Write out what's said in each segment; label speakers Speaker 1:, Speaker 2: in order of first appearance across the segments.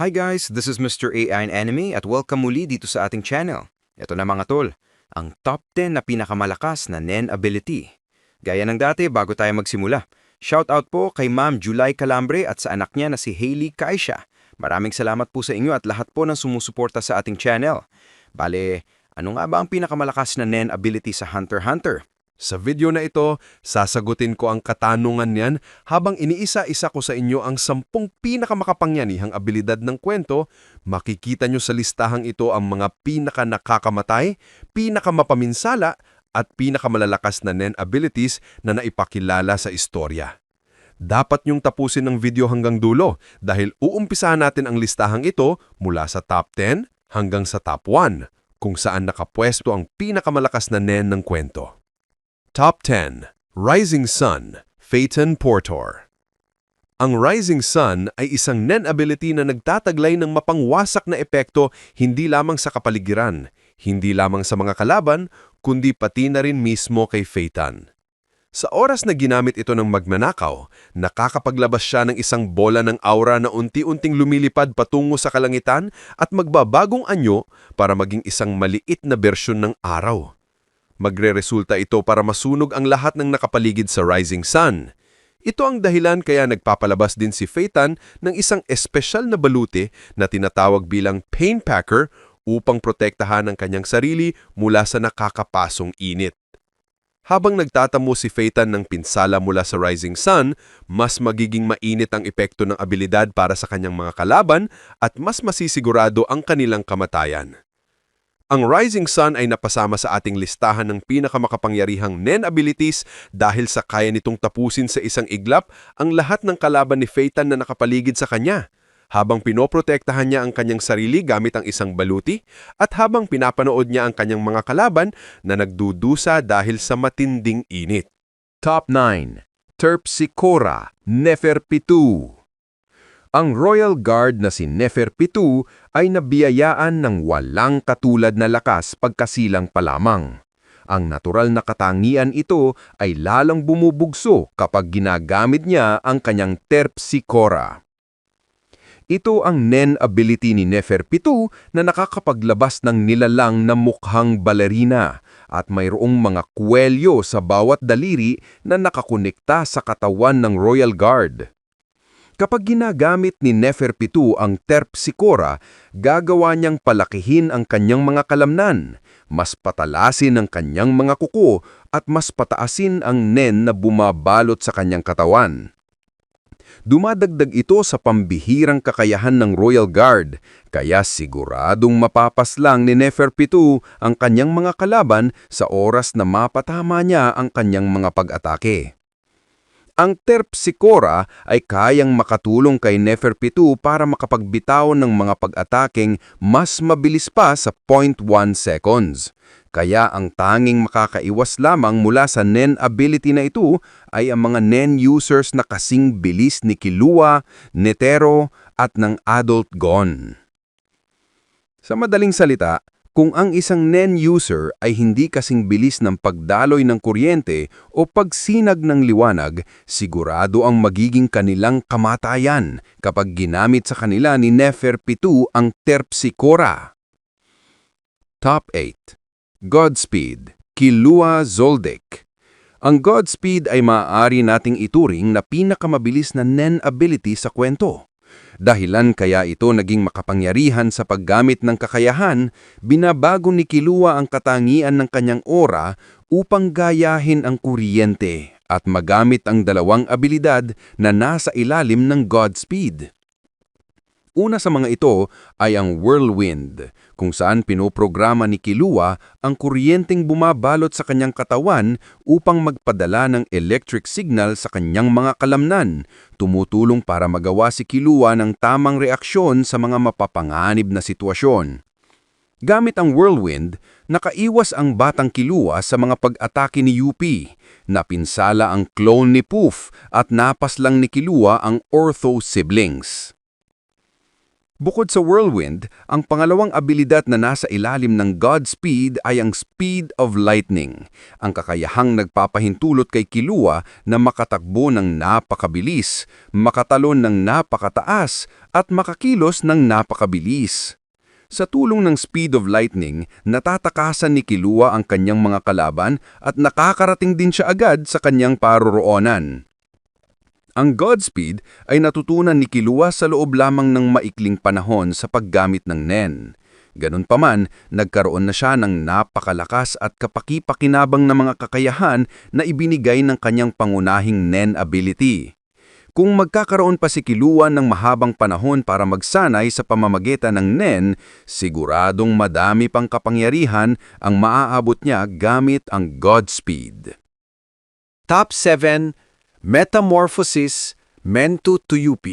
Speaker 1: Hi guys, this is Mr. AI and Enemy at welcome muli dito sa ating channel. Ito na mga tol, ang top 10 na pinakamalakas na NEN ability. Gaya ng dati bago tayo magsimula, shoutout po kay Ma'am July Calambre at sa anak niya na si Hailey Kaisha. Maraming salamat po sa inyo at lahat po ng sumusuporta sa ating channel. Bale, ano nga ba ang pinakamalakas na NEN ability sa Hunter x Hunter?
Speaker 2: Sa video na ito, sasagutin ko ang katanungan niyan habang iniisa-isa ko sa inyo ang sampung pinakamakapangyarihang abilidad ng kwento. Makikita nyo sa listahang ito ang mga pinaka nakakamatay, pinakamapaminsala at pinakamalalakas na NEN abilities na naipakilala sa istorya. Dapat nyong tapusin ang video hanggang dulo dahil uumpisahan natin ang listahang ito mula sa top 10 hanggang sa top 1 kung saan nakapwesto ang pinakamalakas na NEN ng kwento. Top 10. Rising Sun, Phaeton Portor Ang Rising Sun ay isang NEN ability na nagtataglay ng mapangwasak na epekto hindi lamang sa kapaligiran, hindi lamang sa mga kalaban, kundi pati na rin mismo kay Phaeton. Sa oras na ginamit ito ng magnanakaw, nakakapaglabas siya ng isang bola ng aura na unti-unting lumilipad patungo sa kalangitan at magbabagong anyo para maging isang maliit na bersyon ng araw. Magre-resulta ito para masunog ang lahat ng nakapaligid sa rising sun. Ito ang dahilan kaya nagpapalabas din si Phaeton ng isang espesyal na baluti na tinatawag bilang pain packer upang protektahan ang kanyang sarili mula sa nakakapasong init. Habang nagtatamo si Phaeton ng pinsala mula sa rising sun, mas magiging mainit ang epekto ng abilidad para sa kanyang mga kalaban at mas masisigurado ang kanilang kamatayan. Ang Rising Sun ay napasama sa ating listahan ng pinakamakapangyarihang NEN abilities dahil sa kaya nitong tapusin sa isang iglap ang lahat ng kalaban ni Phaeton na nakapaligid sa kanya, habang pinoprotektahan niya ang kanyang sarili gamit ang isang baluti at habang pinapanood niya ang kanyang mga kalaban na nagdudusa dahil sa matinding init. Top 9. Terpsichora, Neferpitu ang Royal Guard na si Neferpitu ay nabiyayaan ng walang katulad na lakas pagkasilang pa lamang. Ang natural na katangian ito ay lalang bumubugso kapag ginagamit niya ang kanyang Terpsichora. Ito ang NEN ability ni Neferpitu na nakakapaglabas ng nilalang na mukhang balerina at mayroong mga kwelyo sa bawat daliri na nakakonekta sa katawan ng Royal Guard. Kapag ginagamit ni Neferpitu ang Terpsichora, gagawa niyang palakihin ang kanyang mga kalamnan, mas patalasin ang kanyang mga kuko at mas pataasin ang nen na bumabalot sa kanyang katawan. Dumadagdag ito sa pambihirang kakayahan ng Royal Guard, kaya siguradong mapapaslang ni Neferpitu ang kanyang mga kalaban sa oras na mapatama niya ang kanyang mga pag-atake. Ang Terpsichora ay kayang makatulong kay Neferpitu para makapagbitaw ng mga pag-ataking mas mabilis pa sa 0.1 seconds. Kaya ang tanging makakaiwas lamang mula sa NEN ability na ito ay ang mga NEN users na kasing bilis ni Kilua, Netero at ng Adult Gon. Sa madaling salita, kung ang isang NEN user ay hindi kasing bilis ng pagdaloy ng kuryente o pagsinag ng liwanag, sigurado ang magiging kanilang kamatayan kapag ginamit sa kanila ni Neferpitu ang Terpsichora. Top 8. Godspeed, Kilua Zoldyck Ang Godspeed ay maaari nating ituring na pinakamabilis na NEN ability sa kwento. Dahilan kaya ito naging makapangyarihan sa paggamit ng kakayahan, binabago ni Kilua ang katangian ng kanyang aura upang gayahin ang kuryente at magamit ang dalawang abilidad na nasa ilalim ng Godspeed. Una sa mga ito ay ang Whirlwind, kung saan pinoprograma ni Kilua ang kuryenteng bumabalot sa kanyang katawan upang magpadala ng electric signal sa kanyang mga kalamnan, tumutulong para magawa si Kilua ng tamang reaksyon sa mga mapapanganib na sitwasyon. Gamit ang Whirlwind, nakaiwas ang batang Kilua sa mga pag-atake ni UP, napinsala ang clone ni Poof at napaslang ni Kilua ang Ortho siblings. Bukod sa whirlwind, ang pangalawang abilidad na nasa ilalim ng Godspeed ay ang Speed of Lightning, ang kakayahang nagpapahintulot kay Kilua na makatakbo ng napakabilis, makatalon ng napakataas, at makakilos ng napakabilis. Sa tulong ng Speed of Lightning, natatakasan ni Kilua ang kanyang mga kalaban at nakakarating din siya agad sa kanyang paroroonan. Ang Godspeed ay natutunan ni Kilua sa loob lamang ng maikling panahon sa paggamit ng NEN. Ganun pa man, nagkaroon na siya ng napakalakas at kapaki-pakinabang na mga kakayahan na ibinigay ng kanyang pangunahing NEN ability. Kung magkakaroon pa si Kilua ng mahabang panahon para magsanay sa pamamagitan ng NEN, siguradong madami pang kapangyarihan ang maaabot niya gamit ang Godspeed.
Speaker 3: Top 7 Metamorphosis Mento to UP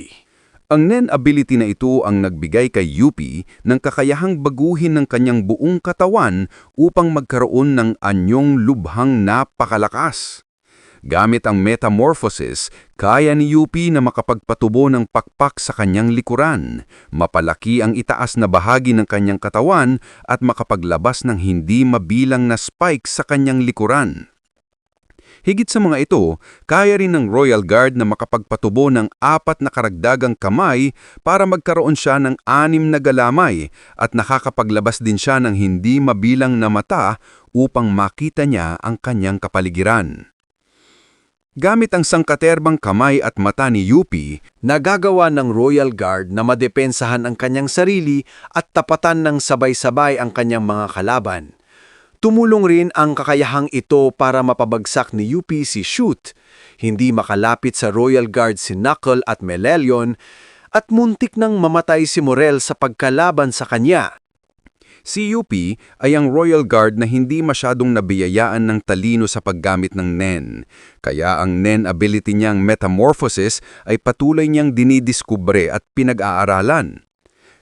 Speaker 2: Ang NEN ability na ito ang nagbigay kay UP ng kakayahang baguhin ng kanyang buong katawan upang magkaroon ng anyong lubhang napakalakas. Gamit ang metamorphosis, kaya ni UP na makapagpatubo ng pakpak sa kanyang likuran, mapalaki ang itaas na bahagi ng kanyang katawan at makapaglabas ng hindi mabilang na spikes sa kanyang likuran. Higit sa mga ito, kaya rin ng Royal Guard na makapagpatubo ng apat na karagdagang kamay para magkaroon siya ng anim na galamay at nakakapaglabas din siya ng hindi mabilang na mata upang makita niya ang kanyang kapaligiran. Gamit ang sangkaterbang kamay at mata ni UP,
Speaker 3: Nagagawa ng Royal Guard na madepensahan ang kanyang sarili at tapatan ng sabay-sabay ang kanyang mga kalaban. Tumulong rin ang kakayahang ito para mapabagsak ni UP si Shoot, hindi makalapit sa Royal Guard si Knuckle at Melelion, at muntik nang mamatay si Morel sa pagkalaban sa kanya.
Speaker 2: Si UP ay ang Royal Guard na hindi masyadong nabiyayaan ng talino sa paggamit ng NEN. Kaya ang NEN ability niyang metamorphosis ay patuloy niyang dinidiskubre at pinag-aaralan.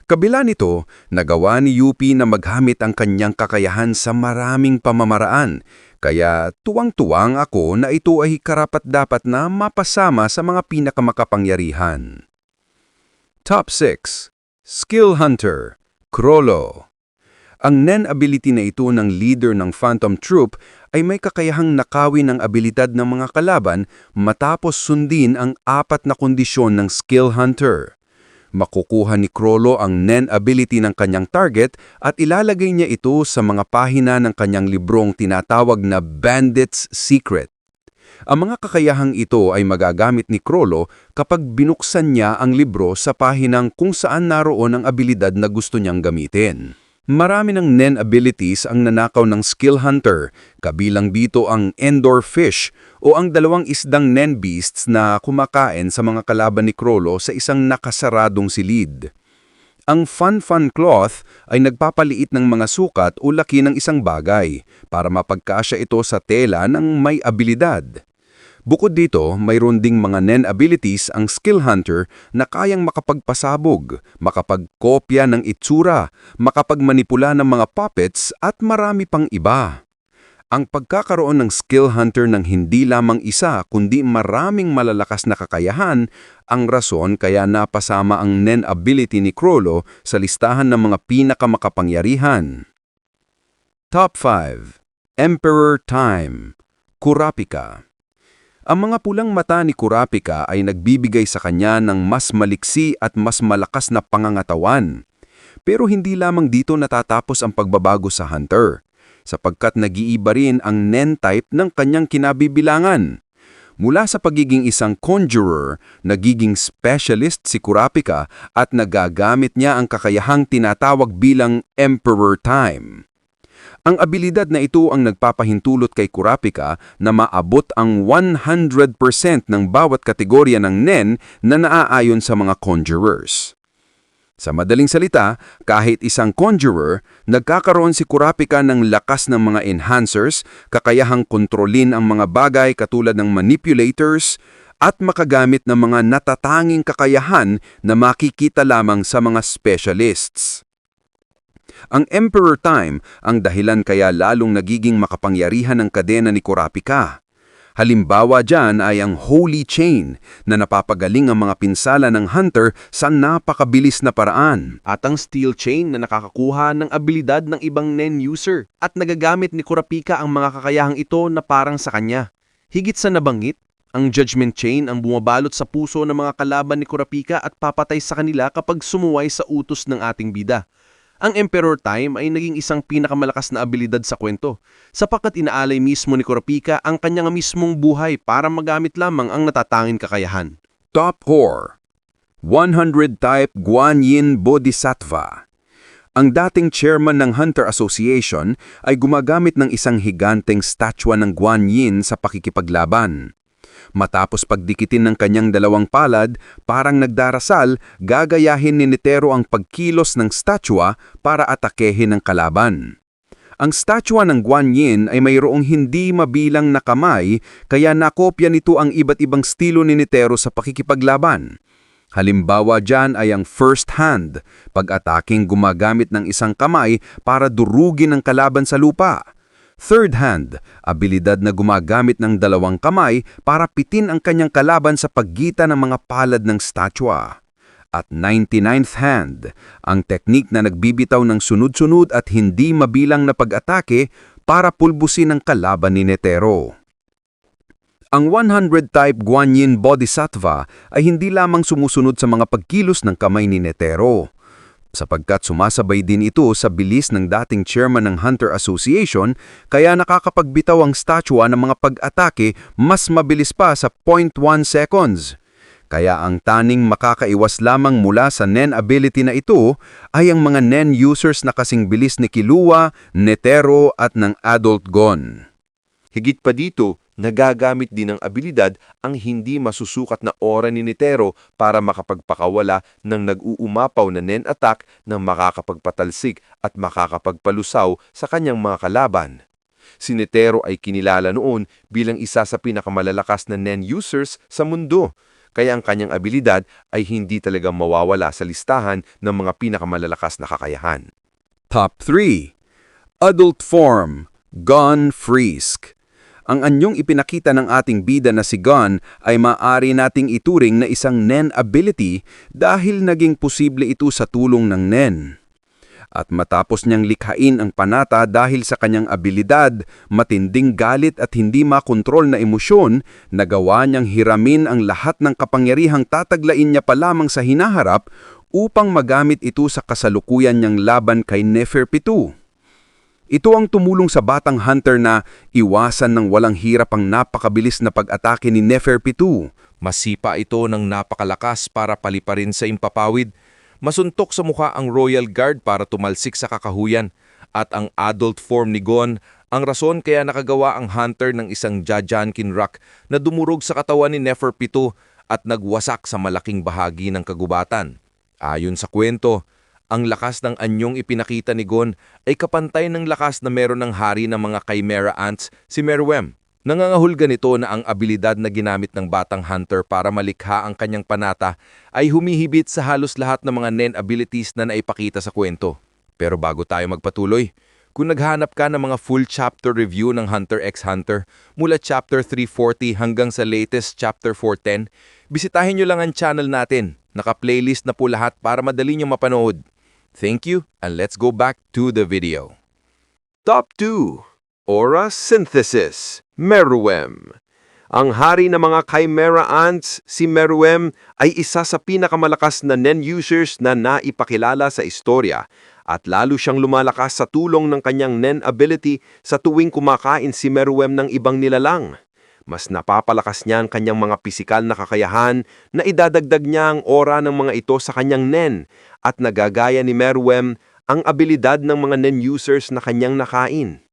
Speaker 2: Kabila nito, nagawa ni UP na maghamit ang kanyang kakayahan sa maraming pamamaraan. Kaya tuwang-tuwang ako na ito ay karapat-dapat na mapasama sa mga pinakamakapangyarihan. Top 6. Skill Hunter, Krolo Ang NEN ability na ito ng leader ng Phantom Troop ay may kakayahang nakawin ang abilidad ng mga kalaban matapos sundin ang apat na kondisyon ng Skill Hunter. Makukuha ni Krolo ang NEN ability ng kanyang target at ilalagay niya ito sa mga pahina ng kanyang librong tinatawag na Bandit's Secret. Ang mga kakayahang ito ay magagamit ni Krolo kapag binuksan niya ang libro sa pahinang kung saan naroon ang abilidad na gusto niyang gamitin. Marami ng NEN abilities ang nanakaw ng Skill Hunter, kabilang dito ang Endor Fish o ang dalawang isdang NEN beasts na kumakain sa mga kalaban ni Krolo sa isang nakasaradong silid. Ang Fun Fun Cloth ay nagpapaliit ng mga sukat o laki ng isang bagay para mapagkasya ito sa tela ng may abilidad. Bukod dito, mayroon ding mga NEN abilities ang Skill Hunter na kayang makapagpasabog, makapagkopya ng itsura, makapagmanipula ng mga puppets at marami pang iba. Ang pagkakaroon ng Skill Hunter ng hindi lamang isa kundi maraming malalakas na kakayahan ang rason kaya napasama ang NEN ability ni Krolo sa listahan ng mga pinakamakapangyarihan. Top 5. Emperor Time Kurapika ang mga pulang mata ni Kurapika ay nagbibigay sa kanya ng mas maliksi at mas malakas na pangangatawan. Pero hindi lamang dito natatapos ang pagbabago sa Hunter, sapagkat nag-iiba rin ang NEN type ng kanyang kinabibilangan. Mula sa pagiging isang conjurer, nagiging specialist si Kurapika at nagagamit niya ang kakayahang tinatawag bilang Emperor Time. Ang abilidad na ito ang nagpapahintulot kay Kurapika na maabot ang 100% ng bawat kategorya ng NEN na naaayon sa mga conjurers. Sa madaling salita, kahit isang conjurer, nagkakaroon si Kurapika ng lakas ng mga enhancers, kakayahang kontrolin ang mga bagay katulad ng manipulators, at makagamit ng mga natatanging kakayahan na makikita lamang sa mga specialists. Ang Emperor Time ang dahilan kaya lalong nagiging makapangyarihan ng kadena ni Kurapika. Halimbawa dyan ay ang Holy Chain na napapagaling ang mga pinsala ng hunter sa napakabilis na paraan.
Speaker 4: At ang Steel Chain na nakakakuha ng abilidad ng ibang NEN user at nagagamit ni Kurapika ang mga kakayahang ito na parang sa kanya. Higit sa nabanggit, ang Judgment Chain ang bumabalot sa puso ng mga kalaban ni Kurapika at papatay sa kanila kapag sumuway sa utos ng ating bida. Ang Emperor Time ay naging isang pinakamalakas na abilidad sa kwento, sapagkat inaalay mismo ni Kurapika ang kanyang mismong buhay para magamit lamang ang natatanging kakayahan.
Speaker 2: Top 4 100 Type Guan Yin Bodhisattva Ang dating chairman ng Hunter Association ay gumagamit ng isang higanteng statwa ng Guan Yin sa pakikipaglaban. Matapos pagdikitin ng kanyang dalawang palad, parang nagdarasal, gagayahin ni Nitero ang pagkilos ng statwa para atakehin ang kalaban. Ang statwa ng Guan Yin ay mayroong hindi mabilang na kamay kaya nakopya nito ang iba't ibang stilo ni Nitero sa pakikipaglaban. Halimbawa dyan ay ang first hand, pag-ataking gumagamit ng isang kamay para durugin ang kalaban sa lupa. Third hand, abilidad na gumagamit ng dalawang kamay para pitin ang kanyang kalaban sa paggitan ng mga palad ng statwa. At 99th hand, ang teknik na nagbibitaw ng sunod-sunod at hindi mabilang na pag-atake para pulbusin ang kalaban ni Netero. Ang 100 type Guanyin Bodhisattva ay hindi lamang sumusunod sa mga pagkilos ng kamay ni Netero sapagkat sumasabay din ito sa bilis ng dating chairman ng Hunter Association kaya nakakapagbitaw ang statwa ng mga pag-atake mas mabilis pa sa 0.1 seconds. Kaya ang taning makakaiwas lamang mula sa NEN ability na ito ay ang mga NEN users na kasing bilis ni Kilua, Netero at ng Adult Gon.
Speaker 4: Higit pa dito, nagagamit din ng abilidad ang hindi masusukat na aura ni Nitero para makapagpakawala ng nag-uumapaw na Nen attack ng makakapagpatalsik at makakapagpalusaw sa kanyang mga kalaban. Si Nitero ay kinilala noon bilang isa sa pinakamalalakas na Nen users sa mundo, kaya ang kanyang abilidad ay hindi talaga mawawala sa listahan ng mga pinakamalalakas na kakayahan.
Speaker 2: Top 3 Adult Form Gon Frisk Ang anyong ipinakita ng ating bida na si Gon ay maaari nating ituring na isang Nen ability dahil naging posible ito sa tulong ng Nen. At matapos niyang likhain ang panata dahil sa kanyang abilidad, matinding galit at hindi makontrol na emosyon, nagawa niyang hiramin ang lahat ng kapangyarihang tataglain niya pa lamang sa hinaharap upang magamit ito sa kasalukuyan niyang laban kay Neferpitu. Ito ang tumulong sa batang hunter na iwasan ng walang hirap ang napakabilis na pag-atake ni Neferpitu.
Speaker 5: Masipa ito ng napakalakas para paliparin sa impapawid. Masuntok sa mukha ang Royal Guard para tumalsik sa kakahuyan. At ang adult form ni Gon, ang rason kaya nakagawa ang hunter ng isang Jajankin Rock na dumurog sa katawan ni Neferpitu at nagwasak sa malaking bahagi ng kagubatan. Ayon sa kwento, ang lakas ng anyong ipinakita ni Gon ay kapantay ng lakas na meron ng hari ng mga Chimera Ants, si Meruem. Nangangahulga nito na ang abilidad na ginamit ng batang hunter para malikha ang kanyang panata ay humihibit sa halos lahat ng mga Nen abilities na naipakita sa kwento. Pero bago tayo magpatuloy, kung naghanap ka ng mga full chapter review ng Hunter x Hunter mula chapter 340 hanggang sa latest chapter 410, bisitahin nyo lang ang channel natin. Naka-playlist na po lahat para madali nyo mapanood. Thank you and let's go back to the video.
Speaker 4: Top 2 Aura Synthesis Meruem Ang hari ng mga Chimera Ants, si Meruem, ay isa sa pinakamalakas na NEN users na naipakilala sa istorya at lalo siyang lumalakas sa tulong ng kanyang NEN ability sa tuwing kumakain si Meruem ng ibang nilalang. Mas napapalakas niya ang kanyang mga pisikal na kakayahan na idadagdag niya ang aura ng mga ito sa kanyang NEN at nagagaya ni Meruem ang abilidad ng mga NEN users na kanyang nakain.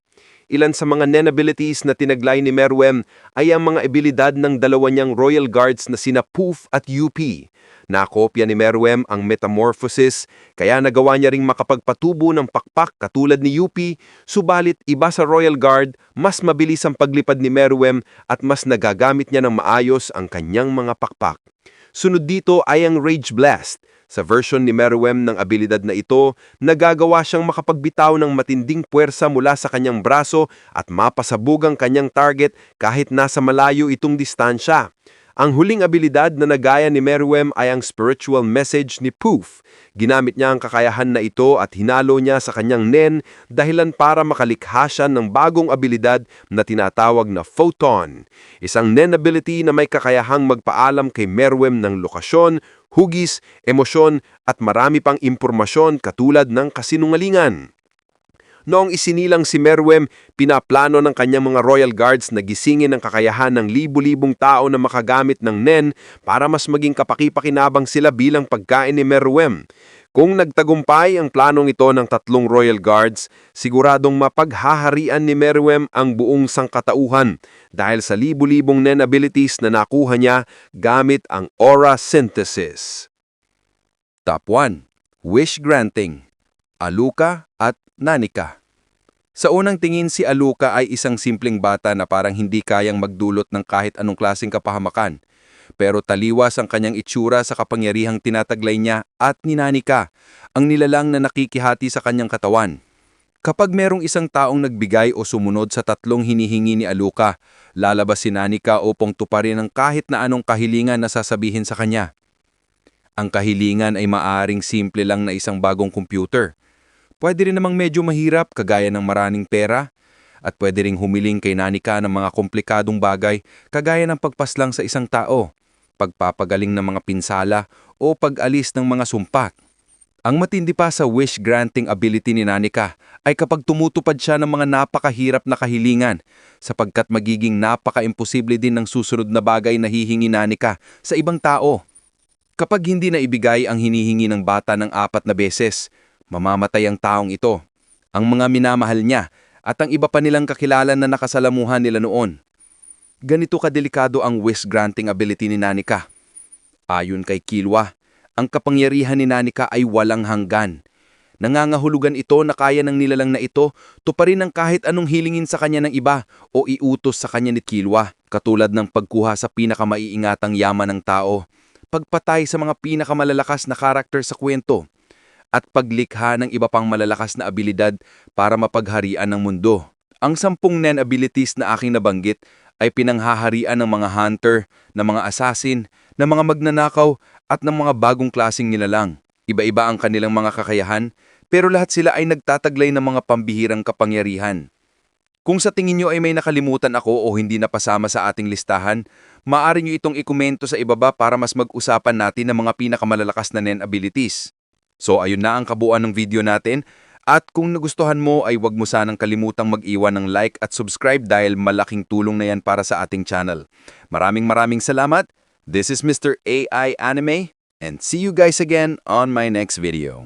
Speaker 4: Ilan sa mga NEN abilities na tinaglay ni Meruem ay ang mga abilidad ng dalawa niyang Royal Guards na sina Poof at UP. Nakopya ni Meruem ang Metamorphosis, kaya nagawa niya ring makapagpatubo ng pakpak katulad ni UP, subalit iba sa Royal Guard, mas mabilis ang paglipad ni Meruem at mas nagagamit niya ng maayos ang kanyang mga pakpak. Sunod dito ay ang Rage Blast. Sa version ni Meruem ng abilidad na ito, nagagawa siyang makapagbitaw ng matinding puwersa mula sa kanyang braso at mapasabog ang kanyang target kahit nasa malayo itong distansya. Ang huling abilidad na nagaya ni Meruem ay ang spiritual message ni Poof. Ginamit niya ang kakayahan na ito at hinalo niya sa kanyang nen dahilan para makalikha siya ng bagong abilidad na tinatawag na Photon. Isang nen ability na may kakayahang magpaalam kay Meruem ng lokasyon, hugis, emosyon at marami pang impormasyon katulad ng kasinungalingan. Noong isinilang si Meruem, pinaplano ng kanyang mga royal guards na gisingin ang kakayahan ng libu-libong tao na makagamit ng NEN para mas maging kapaki-pakinabang sila bilang pagkain ni Meruem. Kung nagtagumpay ang planong ito ng tatlong royal guards, siguradong mapaghaharian ni Meruem ang buong sangkatauhan dahil sa libu-libong NEN abilities na nakuha niya gamit ang aura synthesis.
Speaker 2: Top 1. Wish Granting Aluka at Nanika Sa unang tingin si Aluka ay isang simpleng bata na parang hindi kayang magdulot ng kahit anong klaseng kapahamakan. Pero taliwas ang kanyang itsura sa kapangyarihang tinataglay niya at ni Nanika, ang nilalang na nakikihati sa kanyang katawan. Kapag merong isang taong nagbigay o sumunod sa tatlong hinihingi ni Aluka, lalabas si Nanika upang tuparin ang kahit na anong kahilingan na sasabihin sa kanya. Ang kahilingan ay maaring simple lang na isang bagong computer. Pwede rin namang medyo mahirap kagaya ng maraming pera at pwede ring humiling kay Nanika ng mga komplikadong bagay kagaya ng pagpaslang sa isang tao, pagpapagaling ng mga pinsala o pag-alis ng mga sumpak. Ang matindi pa sa wish granting ability ni Nanika ay kapag tumutupad siya ng mga napakahirap na kahilingan sapagkat magiging napaka-imposible din ng susunod na bagay na hihingi Nanika sa ibang tao. Kapag hindi na ibigay ang hinihingi ng bata ng apat na beses, mamamatay ang taong ito, ang mga minamahal niya at ang iba pa nilang kakilala na nakasalamuhan nila noon. Ganito kadelikado ang wish granting ability ni Nanika. Ayon kay Kilwa, ang kapangyarihan ni Nanika ay walang hanggan. Nangangahulugan ito na kaya ng nilalang na ito tuparin ang kahit anong hilingin sa kanya ng iba o iutos sa kanya ni Kilwa, katulad ng pagkuha sa pinakamaiingatang yaman ng tao, pagpatay sa mga pinakamalalakas na karakter sa kwento, at paglikha ng iba pang malalakas na abilidad para mapagharian ng mundo. Ang sampung nen abilities na aking nabanggit ay pinanghaharian ng mga hunter, ng mga assassin, ng mga magnanakaw at ng mga bagong klasing nilalang. Iba-iba ang kanilang mga kakayahan, pero lahat sila ay nagtataglay ng mga pambihirang kapangyarihan. Kung sa tingin nyo ay may nakalimutan ako o hindi napasama sa ating listahan, maaari nyo itong ikomento sa ibaba para mas mag-usapan natin ng mga pinakamalalakas na NEN abilities. So ayun na ang kabuuan ng video natin at kung nagustuhan mo ay wag mo sanang kalimutang mag-iwan ng like at subscribe dahil malaking tulong na yan para sa ating channel. Maraming maraming salamat. This is Mr. AI Anime and see you guys again on my next video.